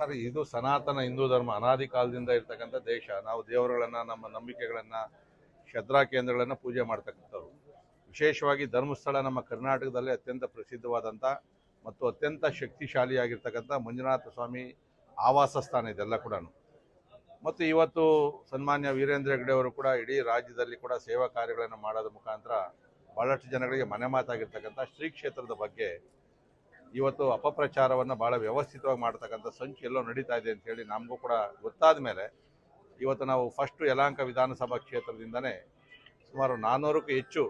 Sir, ಇದು ಸನಾತನ ಹಿಂದೂ ಧರ್ಮ, ಅನಾದಿ ಕಾಲದಿಂದ ಇರ್ತಕ್ಕಂಥ ದೇಶ. ನಾವು ದೇವರುಗಳನ್ನು, ನಮ್ಮ ನಂಬಿಕೆಗಳನ್ನು, ಶ್ರದ್ಧಾ ಕೇಂದ್ರಗಳನ್ನು ಪೂಜೆ ಮಾಡ್ತಕ್ಕಂಥವ್ರು. ವಿಶೇಷವಾಗಿ ಧರ್ಮಸ್ಥಳ ನಮ್ಮ ಕರ್ನಾಟಕದಲ್ಲಿ ಅತ್ಯಂತ ಪ್ರಸಿದ್ಧವಾದಂಥ ಮತ್ತು ಅತ್ಯಂತ ಶಕ್ತಿಶಾಲಿಯಾಗಿರ್ತಕ್ಕಂಥ ಮಂಜುನಾಥ ಸ್ವಾಮಿ ಆವಾಸ ಸ್ಥಾನ ಇದೆಲ್ಲ ಕೂಡ ಮತ್ತು ಇವತ್ತು ಸನ್ಮಾನ್ಯ ವೀರೇಂದ್ರ ಹೆಗ್ಡೆಯವರು ಕೂಡ ಇಡೀ ರಾಜ್ಯದಲ್ಲಿ ಕೂಡ ಸೇವಾ ಕಾರ್ಯಗಳನ್ನು ಮಾಡೋದ್ರ ಮುಖಾಂತರ ಬಹಳಷ್ಟು ಜನಗಳಿಗೆ ಮನೆ ಮಾತಾಗಿರ್ತಕ್ಕಂಥ ಶ್ರೀ ಕ್ಷೇತ್ರದ ಬಗ್ಗೆ ಇವತ್ತು ಅಪಪ್ರಚಾರವನ್ನು ಭಾಳ ವ್ಯವಸ್ಥಿತವಾಗಿ ಮಾಡ್ತಕ್ಕಂಥ ಸಂಚು ಎಲ್ಲೋ ನಡೀತಾ ಇದೆ ಅಂತ ಹೇಳಿ ನಮಗೂ ಕೂಡ ಗೊತ್ತಾದ ಮೇಲೆ ಇವತ್ತು ನಾವು ಫಸ್ಟು ಯಲಹಂಕ ವಿಧಾನಸಭಾ ಕ್ಷೇತ್ರದಿಂದನೇ ಸುಮಾರು ನಾನ್ನೂರಕ್ಕೂ ಹೆಚ್ಚು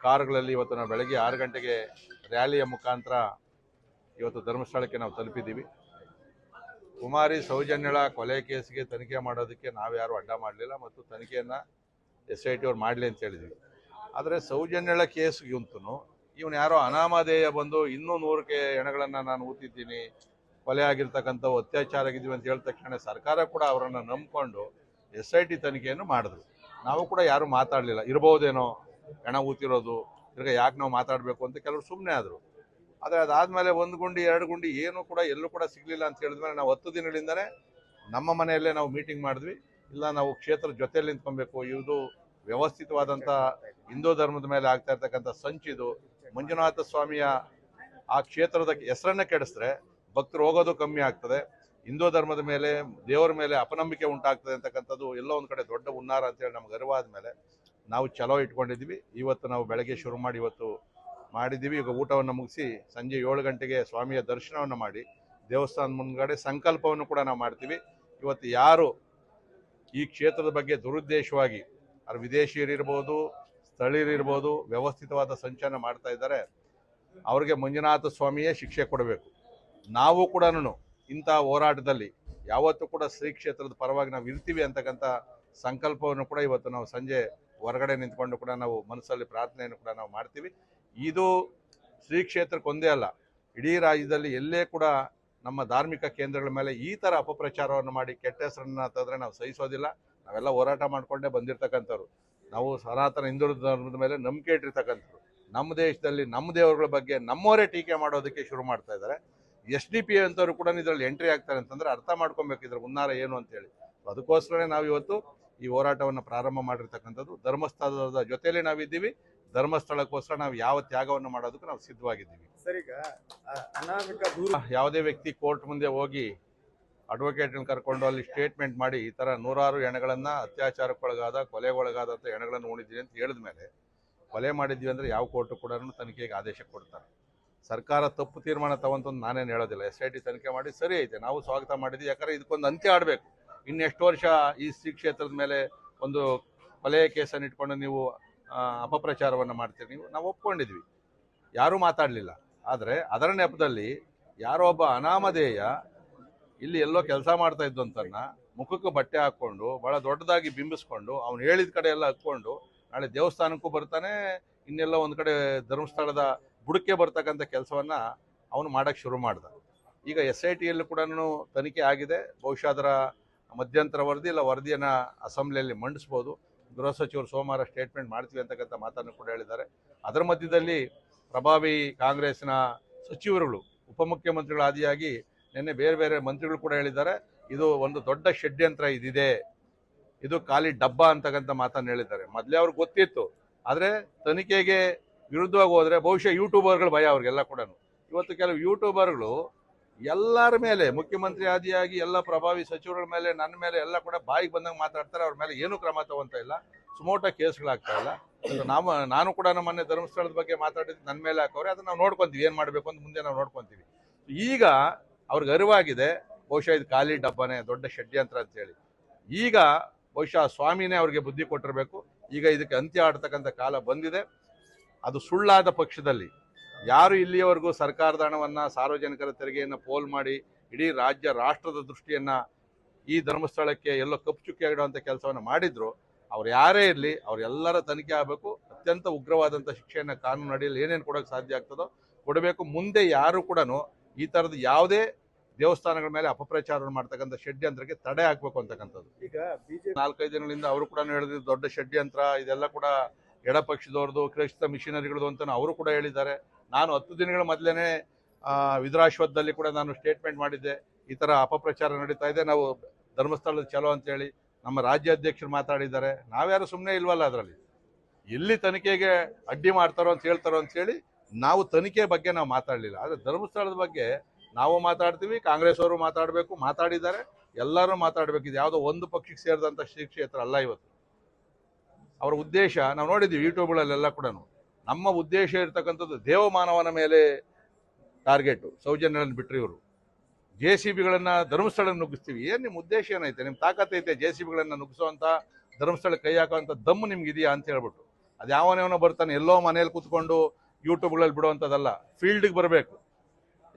ಕಾರುಗಳಲ್ಲಿ ಇವತ್ತು ನಾವು ಬೆಳಗ್ಗೆ ಆರು ಗಂಟೆಗೆ ರ್ಯಾಲಿಯ ಮುಖಾಂತರ ಇವತ್ತು ಧರ್ಮಸ್ಥಳಕ್ಕೆ ನಾವು ತಲುಪಿದ್ದೀವಿ. ಕುಮಾರಿ ಸೌಜನ್ಯಳ ಕೊಲೆ ಕೇಸ್ಗೆ ತನಿಖೆ ಮಾಡೋದಕ್ಕೆ ನಾವು ನಾವ್ಯಾರು ಅಡ್ಡ ಮಾಡಲಿಲ್ಲ ಮತ್ತು ತನಿಖೆಯನ್ನು ಎಸ್ ಐ ಟಿ ಅವ್ರು ಮಾಡಲಿ ಅಂತ ಹೇಳಿದ್ವಿ. ಆದರೆ ಸೌಜನ್ಯಳ ಕೇಸ್ಗಿಂತೂ ಇವನು ಯಾರೋ ಅನಾಮಧೇಯ ಬಂದು ಇನ್ನೂ ನೂರಕ್ಕೆ ಹೆಣಗಳನ್ನು ನಾನು ಊತಿದ್ದೀನಿ, ಕೊಲೆ ಆಗಿರ್ತಕ್ಕಂಥ ಅತ್ಯಾಚಾರ ಆಗಿದ್ದೀವಿ ಅಂತ ಹೇಳಿದ ತಕ್ಷಣ ಸರ್ಕಾರ ಕೂಡ ಅವರನ್ನು ನಂಬಿಕೊಂಡು ಎಸ್ ಐ ಟಿ ತನಿಖೆಯನ್ನು ಮಾಡಿದ್ರು. ನಾವು ಕೂಡ ಯಾರು ಮಾತಾಡಲಿಲ್ಲ. ಇರ್ಬೋದೇನೋ ಹೆಣ ಊತಿರೋದು, ತಿರ್ಗ ಯಾಕೆ ನಾವು ಮಾತಾಡಬೇಕು ಅಂತ ಕೆಲವರು ಸುಮ್ಮನೆ ಆದರು. ಆದರೆ ಅದಾದಮೇಲೆ ಒಂದು ಗುಂಡಿ, ಎರಡು ಗುಂಡಿ ಏನೂ ಕೂಡ ಎಲ್ಲೂ ಕೂಡ ಸಿಗಲಿಲ್ಲ ಅಂತ ಹೇಳಿದ್ಮೇಲೆ ನಾವು ಹತ್ತು ದಿನಗಳಿಂದಲೇ ನಮ್ಮ ಮನೆಯಲ್ಲೇ ನಾವು ಮೀಟಿಂಗ್ ಮಾಡಿದ್ವಿ. ಇಲ್ಲ, ನಾವು ಕ್ಷೇತ್ರ ಜೊತೆಯಲ್ಲಿ ನಿಂತ್ಕೊಬೇಕು. ಇದು ವ್ಯವಸ್ಥಿತವಾದಂಥ ಹಿಂದೂ ಧರ್ಮದ ಮೇಲೆ ಆಗ್ತಾ ಇರ್ತಕ್ಕಂಥ ಸಂಚಿದು ಮಂಜುನಾಥ ಸ್ವಾಮಿಯ ಆ ಕ್ಷೇತ್ರದ ಹೆಸರನ್ನ ಕೆಡಿಸಿದ್ರೆ ಭಕ್ತರು ಹೋಗೋದು ಕಮ್ಮಿ ಆಗ್ತದೆ. ಹಿಂದೂ ಧರ್ಮದ ಮೇಲೆ, ದೇವರ ಮೇಲೆ ಅಪನಂಬಿಕೆ ಉಂಟಾಗ್ತದೆ ಅಂತಕ್ಕಂಥದ್ದು ಎಲ್ಲೋ ಒಂದು ಕಡೆ ದೊಡ್ಡ ಹುನ್ನಾರ ಅಂತೇಳಿ ನಮ್ಗೆ ಅರಿವಾದ ಮೇಲೆ ನಾವು ಚಲೋ ಇಟ್ಕೊಂಡಿದ್ವಿ. ಇವತ್ತು ನಾವು ಬೆಳಗ್ಗೆ ಶುರು ಮಾಡಿ ಇವತ್ತು ಮಾಡಿದ್ದೀವಿ ಈಗ ಊಟವನ್ನು ಮುಗಿಸಿ ಸಂಜೆ ಏಳು ಗಂಟೆಗೆ ಸ್ವಾಮಿಯ ದರ್ಶನವನ್ನು ಮಾಡಿ ದೇವಸ್ಥಾನ ಮುಂದ್ಗಡೆ ಸಂಕಲ್ಪವನ್ನು ಕೂಡ ನಾವು ಮಾಡ್ತೀವಿ. ಇವತ್ತು ಯಾರು ಈ ಕ್ಷೇತ್ರದ ಬಗ್ಗೆ ದುರುದ್ದೇಶವಾಗಿ ಅವ್ರು ವಿದೇಶಿಯರಿರ್ಬೋದು ಸ್ಥಳೀಯರಿರ್ಬೋದು, ವ್ಯವಸ್ಥಿತವಾದ ಸಂಚಾರ ಮಾಡ್ತಾ ಇದ್ದಾರೆ, ಅವ್ರಿಗೆ ಮಂಜುನಾಥ ಸ್ವಾಮಿಯೇ ಶಿಕ್ಷೆ ಕೊಡಬೇಕು. ನಾವು ಕೂಡ ಇಂಥ ಹೋರಾಟದಲ್ಲಿ ಯಾವತ್ತೂ ಕೂಡ ಶ್ರೀ ಕ್ಷೇತ್ರದ ಪರವಾಗಿ ನಾವು ಇರ್ತೀವಿ ಅಂತಕ್ಕಂಥ ಸಂಕಲ್ಪವನ್ನು ಕೂಡ ಇವತ್ತು ನಾವು ಸಂಜೆ ಹೊರಗಡೆ ನಿಂತ್ಕೊಂಡು ಕೂಡ ನಾವು ಮನಸ್ಸಲ್ಲಿ ಪ್ರಾರ್ಥನೆಯನ್ನು ಕೂಡ ನಾವು ಮಾಡ್ತೀವಿ. ಇದು ಶ್ರೀ ಕ್ಷೇತ್ರಕ್ಕೆ ಒಂದೇ ಅಲ್ಲ, ಇಡೀ ರಾಜ್ಯದಲ್ಲಿ ಎಲ್ಲೇ ಕೂಡ ನಮ್ಮ ಧಾರ್ಮಿಕ ಕೇಂದ್ರಗಳ ಮೇಲೆ ಈ ಥರ ಅಪಪ್ರಚಾರವನ್ನು ಮಾಡಿ ಕೆಟ್ಟ ಹೆಸರನ್ನು ತಂದರೆ ನಾವು ಸಹಿಸೋದಿಲ್ಲ. ನಾವೆಲ್ಲ ಹೋರಾಟ ಮಾಡಿಕೊಂಡೇ ಬಂದಿರತಕ್ಕಂಥವ್ರು. ನಾವು ಸನಾತನ ಹಿಂದೂ ಧರ್ಮದ ಮೇಲೆ ನಂಬಿಕೆ ಇಟ್ಟಿರ್ತಕ್ಕಂಥವ್ರು. ನಮ್ಮ ದೇಶದಲ್ಲಿ ನಮ್ಮ ದೇವರುಗಳ ಬಗ್ಗೆ ನಮ್ಮವರೇ ಟೀಕೆ ಮಾಡೋದಕ್ಕೆ ಶುರು ಮಾಡ್ತಾ ಇದ್ದಾರೆ. ಎಸ್ ಡಿ ಪಿ ಅಂತವ್ರು ಕೂಡ ಇದರಲ್ಲಿ ಎಂಟ್ರಿ ಆಗ್ತಾರೆ ಅಂತಂದ್ರೆ ಅರ್ಥ ಮಾಡ್ಕೊಬೇಕು ಇದ್ರ ಹುನ್ನಾರ ಏನು ಅಂತೇಳಿ. ಅದಕ್ಕೋಸ್ಕರನೇ ನಾವು ಇವತ್ತು ಈ ಹೋರಾಟವನ್ನು ಪ್ರಾರಂಭ ಮಾಡಿರ್ತಕ್ಕಂಥದ್ದು. ಧರ್ಮಸ್ಥಳದ ಜೊತೆಯಲ್ಲಿ ನಾವಿದ್ದೀವಿ ಧರ್ಮಸ್ಥಳಕ್ಕೋಸ್ಕರ ನಾವು ಯಾವ ತ್ಯಾಗವನ್ನು ಮಾಡೋದಕ್ಕೂ ನಾವು ಸಿದ್ಧವಾಗಿದ್ದೀವಿ. ಸರಿಗ ಈಗ ಅನಾಮಿಕ ದೂರ ಯಾವುದೇ ವ್ಯಕ್ತಿ ಕೋರ್ಟ್ ಮುಂದೆ ಹೋಗಿ ಅಡ್ವೊಕೇಟ್ನ ಕರ್ಕೊಂಡು ಅಲ್ಲಿ ಸ್ಟೇಟ್ಮೆಂಟ್ ಮಾಡಿ ಈ ಥರ ನೂರಾರು ಹೆಣಗಳನ್ನು ಅತ್ಯಾಚಾರಕ್ಕೊಳಗಾದ ಕೊಲೆಗೊಳಗಾದಂಥ ಹೆಣಗಳನ್ನು ಉಣಿದ್ದೀವಿ ಅಂತ ಹೇಳಿದ ಮೇಲೆ ಕೊಲೆ ಮಾಡಿದ್ವಿ ಅಂದರೆ ಯಾವ ಕೋರ್ಟು ಕೂಡ ತನಿಖೆಗೆ ಆದೇಶ ಕೊಡ್ತಾರೆ. ಸರ್ಕಾರ ತಪ್ಪು ತೀರ್ಮಾನ ತಗೊಂತ ನಾನೇನು ಹೇಳೋದಿಲ್ಲ. ಎಸ್ ಐ ಟಿ ತನಿಖೆ ಮಾಡಿ ಸರಿ ಐತೆ, ನಾವು ಸ್ವಾಗತ ಮಾಡಿದ್ವಿ. ಯಾಕಂದ್ರೆ ಇದಕ್ಕೊಂದು ಅಂತ್ಯ ಆಡಬೇಕು. ಇನ್ನೆಷ್ಟು ವರ್ಷ ಈ ಶ್ರೀ ಕ್ಷೇತ್ರದ ಮೇಲೆ ಒಂದು ಕೊಲೆ ಕೇಸನ್ನು ಇಟ್ಕೊಂಡು ನೀವು ಅಪಪ್ರಚಾರವನ್ನು ಮಾಡ್ತೀರಿ? ನೀವು, ನಾವು ಒಪ್ಕೊಂಡಿದ್ವಿ. ಯಾರೂ ಮಾತಾಡಲಿಲ್ಲ. ಆದರೆ ಅದರ ನೆಪದಲ್ಲಿ ಯಾರೋ ಒಬ್ಬ ಅನಾಮಧೇಯ ಇಲ್ಲಿ ಎಲ್ಲೋ ಕೆಲಸ ಮಾಡ್ತಾ ಇದ್ದಂತನ್ನ ಮುಖಕ್ಕೆ ಬಟ್ಟೆ ಹಾಕ್ಕೊಂಡು ಭಾಳ ದೊಡ್ಡದಾಗಿ ಬಿಂಬಿಸ್ಕೊಂಡು, ಅವ್ನು ಹೇಳಿದ ಕಡೆ ಎಲ್ಲ ಹಕ್ಕೊಂಡು ನಾಳೆ ದೇವಸ್ಥಾನಕ್ಕೂ ಬರ್ತಾನೆ, ಇನ್ನೆಲ್ಲ ಒಂದು ಕಡೆ ಧರ್ಮಸ್ಥಳದ ಬುಡಕ್ಕೆ ಬರ್ತಕ್ಕಂಥ ಕೆಲಸವನ್ನ ಅವನು ಮಾಡಕ್ಕೆ ಶುರು ಮಾಡ್ದ. ಈಗ ಎಸ್ ಐ ಟಿಯಲ್ಲೂ ಕೂಡ ತನಿಖೆ ಆಗಿದೆ, ಬಹುಶಃ ಅದರ ಮಧ್ಯಂತರ ವರದಿ ಇಲ್ಲ, ವರದಿಯನ್ನು ಅಸೆಂಬ್ಲಿಯಲ್ಲಿ ಮಂಡಿಸ್ಬೋದು. ಗೃಹ ಸಚಿವರು ಸೋಮವಾರ ಸ್ಟೇಟ್ಮೆಂಟ್ ಮಾಡ್ತೀವಿ ಅಂತಕ್ಕಂಥ ಮಾತನ್ನು ಕೂಡ ಹೇಳಿದ್ದಾರೆ. ಅದರ ಮಧ್ಯದಲ್ಲಿ ಪ್ರಭಾವಿ ಕಾಂಗ್ರೆಸ್ನ ಸಚಿವರುಗಳು, ಉಪಮುಖ್ಯಮಂತ್ರಿಗಳ ಆದಿಯಾಗಿ ನಿನ್ನೆ ಬೇರೆ ಬೇರೆ ಮಂತ್ರಿಗಳು ಕೂಡ ಹೇಳಿದ್ದಾರೆ, ಇದು ಒಂದು ದೊಡ್ಡ ಷಡ್ಯಂತ್ರ ಇದಿದೆ, ಇದು ಖಾಲಿ ಡಬ್ಬ ಅಂತಕ್ಕಂಥ ಮಾತನ್ನು ಹೇಳಿದ್ದಾರೆ. ಮೊದಲೇ ಅವ್ರಿಗೆ ಗೊತ್ತಿತ್ತು, ಆದರೆ ತನಿಖೆಗೆ ವಿರುದ್ಧವಾಗಿ ಹೋದ್ರೆ ಬಹುಶಃ ಯೂಟ್ಯೂಬರ್ಗಳು ಭಯ ಅವ್ರಿಗೆಲ್ಲ ಕೂಡ ಇವತ್ತು ಕೆಲವು ಯೂಟ್ಯೂಬರ್ಗಳು ಎಲ್ಲರ ಮೇಲೆ, ಮುಖ್ಯಮಂತ್ರಿ ಆದಿಯಾಗಿ ಎಲ್ಲ ಪ್ರಭಾವಿ ಸಚಿವರ ಮೇಲೆ, ನನ್ನ ಮೇಲೆ ಎಲ್ಲ ಕೂಡ ಬಾಯಿಗೆ ಬಂದಂಗೆ ಮಾತಾಡ್ತಾರೆ, ಅವ್ರ ಮೇಲೆ ಏನೂ ಕ್ರಮ ತಗೊಂತ ಇಲ್ಲ, ಸುಮೋಟ ಕೇಸ್ಗಳಾಗ್ತಾ ಇಲ್ಲ. ನಾವು, ನಾನು ಕೂಡ ನಮ್ಮ ಮೊನ್ನೆ ಧರ್ಮಸ್ಥಳದ ಬಗ್ಗೆ ಮಾತಾಡಿದ್ದು ನನ್ನ ಮೇಲೆ ಹಾಕೋರೆ ಅದನ್ನ ನಾವು ನೋಡ್ಕೊಂತೀವಿ, ಏನು ಮಾಡಬೇಕು ಅಂತ ಮುಂದೆ ನಾವು ನೋಡ್ಕೊಂತೀವಿ. ಈಗ ಅವ್ರಿಗೆ ಅರಿವಾಗಿದೆ, ಬಹುಶಃ ಇದು ಖಾಲಿ ಡಬ್ಬನೇ, ದೊಡ್ಡ ಷಡ್ಯಂತ್ರ ಅಂತೇಳಿ ಈಗ ಬಹುಶಃ ಸ್ವಾಮಿನೇ ಅವ್ರಿಗೆ ಬುದ್ಧಿ ಕೊಟ್ಟಿರಬೇಕು. ಈಗ ಇದಕ್ಕೆ ಅಂತ್ಯ ಆಡ್ತಕ್ಕಂಥ ಕಾಲ ಬಂದಿದೆ. ಅದು ಸುಳ್ಳಾದ ಪಕ್ಷದಲ್ಲಿ ಯಾರು ಇಲ್ಲಿಯವರೆಗೂ ಸರ್ಕಾರದ ಹಣವನ್ನು ಸಾರ್ವಜನಿಕರ ತೆರಿಗೆಯನ್ನು ಪೋಲ್ ಮಾಡಿ ಇಡೀ ರಾಜ್ಯ, ರಾಷ್ಟ್ರದ ದೃಷ್ಟಿಯನ್ನು ಈ ಧರ್ಮಸ್ಥಳಕ್ಕೆ ಎಲ್ಲೋ ಕಪ್ಪು ಚುಕ್ಕಿ ಕೆಲಸವನ್ನು ಮಾಡಿದ್ರು, ಅವ್ರು ಯಾರೇ ಇರಲಿ ಅವರೆಲ್ಲರ ತನಿಖೆ ಆಗಬೇಕು. ಅತ್ಯಂತ ಉಗ್ರವಾದಂಥ ಶಿಕ್ಷೆಯನ್ನು ಕಾನೂನು ಅಡಿಯಲ್ಲಿ ಏನೇನು ಕೊಡೋಕೆ ಸಾಧ್ಯ ಆಗ್ತದೋ ಕೊಡಬೇಕು. ಮುಂದೆ ಯಾರು ಕೂಡ ಈ ಥರದ ಯಾವುದೇ ದೇವಸ್ಥಾನಗಳ ಮೇಲೆ ಅಪಪ್ರಚಾರ ಮಾಡ್ತಕ್ಕಂಥ ಷಡ್ಯಂತ್ರಕ್ಕೆ ತಡೆ ಹಾಕಬೇಕು ಅಂತಕ್ಕಂಥದ್ದು. ಈಗ ಬಿಜೆಪಿ ನಾಲ್ಕೈದು ದಿನಗಳಿಂದ ಅವರು ಕೂಡ ಹೇಳಿದ್ರು ದೊಡ್ಡ ಷಡ್ಯಂತ್ರ ಇದೆಲ್ಲ ಕೂಡ ಎಡಪಕ್ಷದವ್ರದ್ದು ಕ್ರೈಸ್ತ ಮಿಷನರಿಗಳದು ಅಂತ ಅವರು ಕೂಡ ಹೇಳಿದ್ದಾರೆ. ನಾನು ಹತ್ತು ದಿನಗಳ ಮೊದಲೇ ವಿದ್ರಾಶ್ವದಲ್ಲಿ ಕೂಡ ನಾನು ಸ್ಟೇಟ್ಮೆಂಟ್ ಮಾಡಿದ್ದೆ. ಈ ತರ ಅಪಪ್ರಚಾರ ನಡೀತಾ ಇದೆ. ನಾವು ಧರ್ಮಸ್ಥಳದ ಚಲೋ ಅಂತೇಳಿ ನಮ್ಮ ರಾಜ್ಯಾಧ್ಯಕ್ಷರು ಮಾತಾಡಿದ್ದಾರೆ. ನಾವ್ಯಾರು ಸುಮ್ಮನೆ ಇಲ್ವಲ್ಲ ಅದರಲ್ಲಿ? ಎಲ್ಲಿ ತನಿಖೆಗೆ ಅಡ್ಡಿ ಮಾಡ್ತಾರೋ ಅಂತ ಹೇಳ್ತಾರೋ ಅಂತ ಹೇಳಿ ನಾವು ತನಿಖೆ ಬಗ್ಗೆ ನಾವು ಮಾತಾಡಲಿಲ್ಲ. ಆದರೆ ಧರ್ಮಸ್ಥಳದ ಬಗ್ಗೆ ನಾವು ಮಾತಾಡ್ತೀವಿ, ಕಾಂಗ್ರೆಸ್ ಅವರು ಮಾತಾಡಬೇಕು, ಮಾತಾಡಿದ್ದಾರೆ, ಎಲ್ಲರೂ ಮಾತಾಡಬೇಕು. ಇದು ಯಾವುದೋ ಒಂದು ಪಕ್ಷಕ್ಕೆ ಸೇರಿದಂಥ ಶ್ರೀ ಕ್ಷೇತ್ರ ಅಲ್ಲ ಇವತ್ತು. ಅವರ ಉದ್ದೇಶ, ನಾವು ನೋಡಿದ್ದೀವಿ ಯೂಟ್ಯೂಬ್ಗಳಲ್ಲೆಲ್ಲ ಕೂಡ ನಮ್ಮ ಉದ್ದೇಶ ಇರ್ತಕ್ಕಂಥದ್ದು ದೇವಮಾನವನ ಮೇಲೆ ಟಾರ್ಗೆಟು, ಸೌಜನ್ಯಗಳನ್ನು ಬಿಟ್ಟರೆ ಇವರು. ಜೆ ಸಿ ಬಿಗಳನ್ನು ಧರ್ಮಸ್ಥಳ ನುಗ್ಗಿಸ್ತೀವಿ. ಏನು ನಿಮ್ಮ ಉದ್ದೇಶ ಏನೈತೆ? ನಿಮ್ಮ ತಾಕತ್ತೈತೆ ಜೆ ಸಿ ಬಿಗಳನ್ನು ನುಗ್ಗಿಸುವಂಥ ಧರ್ಮಸ್ಥಳಕ್ಕೆ ಕೈ ಹಾಕೋವಂಥ ದಮ್ಮು ನಿಮ್ಗೆ ಇದೆಯಾ ಅಂತ ಹೇಳ್ಬಿಟ್ಟು. ಅದು ಯಾವನೇವನೋ ಬರ್ತಾನೆ ಎಲ್ಲೋ ಮನೇಲಿ ಕೂತ್ಕೊಂಡು ಯೂಟ್ಯೂಬ್ಗಳಲ್ಲಿ ಬಿಡುವಂಥದ್ದಲ್ಲ. ಫೀಲ್ಡಿಗೆ ಬರಬೇಕು.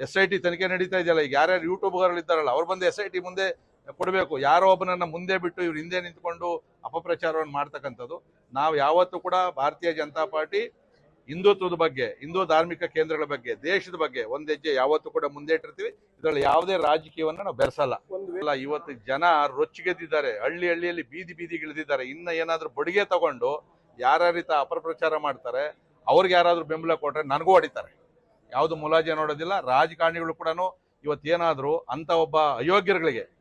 ಎಸ್ ಐ ಟಿ ತನಿಖೆ ನಡೀತಾ ಇದೆಯಲ್ಲ? ಈಗ ಯಾರ್ಯಾರು ಯೂಟ್ಯೂಬ್ಗಳಲ್ಲಿ ಇದ್ದಾರಲ್ಲ ಅವ್ರು ಬಂದು ಎಸ್ ಐ ಟಿ ಮುಂದೆ ಕೊಡಬೇಕು. ಯಾರೋ ಒಬ್ಬನನ್ನ ಮುಂದೆ ಬಿಟ್ಟು ಇವ್ರು ಹಿಂದೆ ನಿಂತ್ಕೊಂಡು ಅಪಪ್ರಚಾರವನ್ನು ಮಾಡ್ತಕ್ಕಂಥದ್ದು. ನಾವು ಯಾವತ್ತೂ ಕೂಡ ಭಾರತೀಯ ಜನತಾ ಪಾರ್ಟಿ ಹಿಂದುತ್ವದ ಬಗ್ಗೆ, ಹಿಂದೂ ಧಾರ್ಮಿಕ ಕೇಂದ್ರಗಳ ಬಗ್ಗೆ, ದೇಶದ ಬಗ್ಗೆ ಒಂದು ಹೆಜ್ಜೆ ಯಾವತ್ತೂ ಕೂಡ ಮುಂದೆ ಇಟ್ಟಿರ್ತೀವಿ ಇದರಲ್ಲಿ ಯಾವುದೇ ರಾಜಕೀಯವನ್ನ ನಾವು ಬೆರೆಸಲ್ಲ. ಅಲ್ಲ, ಇವತ್ತು ಜನ ರೊಚ್ಚಿಗೆದ್ದಿದ್ದಾರೆ, ಹಳ್ಳಿ ಹಳ್ಳಿಯಲ್ಲಿ ಬೀದಿ ಬೀದಿಗಿಳಿದಿದ್ದಾರೆ ಇನ್ನ ಏನಾದರೂ ಬಡಿಗೆ ತಗೊಂಡು ಯಾರ್ಯಾರೀತ ರೀತಿ ಅಪಪ್ರಚಾರ ಮಾಡ್ತಾರೆ, ಅವ್ರಿಗೆ ಯಾರಾದರೂ ಬೆಂಬಲ ಕೊಟ್ರೆ ನನಗೂ ಹೊಡಿತಾರೆ. ಯಾವುದು ಮುಲಾಜೆ ನೋಡೋದಿಲ್ಲ. ರಾಜಕಾರಣಿಗಳು ಕೂಡ ಇವತ್ತೇನಾದರೂ ಅಂತ ಒಬ್ಬ ಅಯೋಗ್ಯರುಗಳಿಗೆ